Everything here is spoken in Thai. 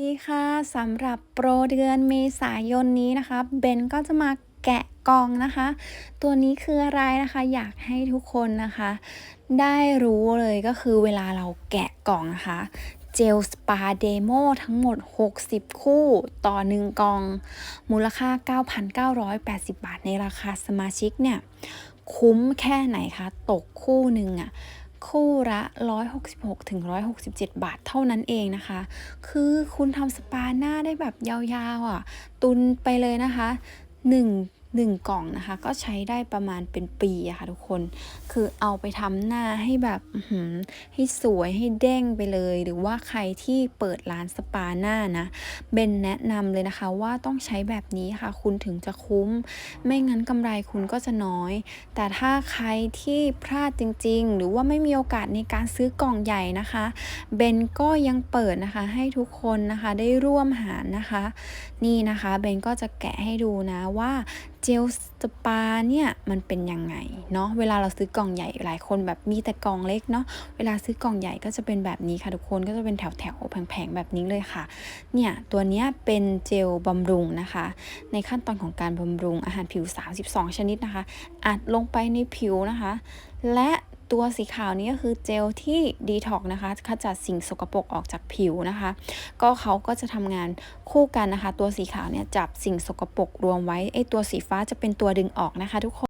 ดีค่ะสำหรับโปรเดือนเมษายนนี้นะคะเบนก็จะมาแกะกล่องนะคะ ตัวนี้คืออะไรนะคะ อยากให้ทุกคนนะคะ ได้รู้เลยก็คือเวลาเราแกะกล่องนะคะเจลสปาเดโมทั้งหมด 60 คู่ต่อ 1กล่อง มูลค่า 9,980 บาทในราคาสมาชิกเนี่ย คุ้มแค่ไหนคะ ตกคู่หนึ่งอะ คู่ละ 166ถึง167 บาทเท่านั้นเองนะคะ คือคุณทำสปาหน้าได้แบบยาวๆอะ ตุนไปเลยนะคะ 1 1 กล่องนะคะ ก็ใช้ได้ประมาณเป็นปีอะค่ะทุกคน คือเอาไปทำหน้าให้แบบหือให้สวยให้เด้งไปเลย หรือว่าใครที่เปิดร้านสปาหน้านะเบนแนะนำเลยนะคะว่าต้องใช้แบบนี้ค่ะ คุณถึงจะคุ้ม ไม่งั้นกำไรคุณก็จะน้อย แต่ถ้าใครที่พลาดจริง ๆ หรือว่าไม่มีโอกาสในการซื้อกล่องใหญ่นะคะเบนก็ยังเปิดนะคะ ให้ทุกคนนะคะได้ร่วมหารนะคะ นี่นะคะเบนก็จะแกะให้ดูนะว่าเจลสปาเนี่ยมันเป็นยังไงเนาะเวลาเราซื้อกล่องใหญ่หลายคนแบบมีแต่กล่องเล็กเนาะเวลาซื้อกล่องใหญ่ก็จะเป็นแบบนี้ค่ะทุกคนก็จะเป็นแถวๆแผงๆแบบนี้เลยค่ะเนี่ยตัวเนี้ยเป็นเจลบำรุงนะคะ ในขั้นตอนของการบำรุงอาหารผิว 32 ชนิดนะคะ อัดลงไปในผิวนะคะ และ ตัวสีขาวนี้ก็คือเจลที่ดีท็อกนะคะขจัดสิ่งสกปรกออกจากผิวนะคะ ก็เขาก็จะทำงานคู่กันนะคะ ตัวสีขาวเนี่ยจับสิ่งสกปรกรวมไว้ไอตัวสีฟ้าจะเป็นตัวดึงออกนะคะทุกคน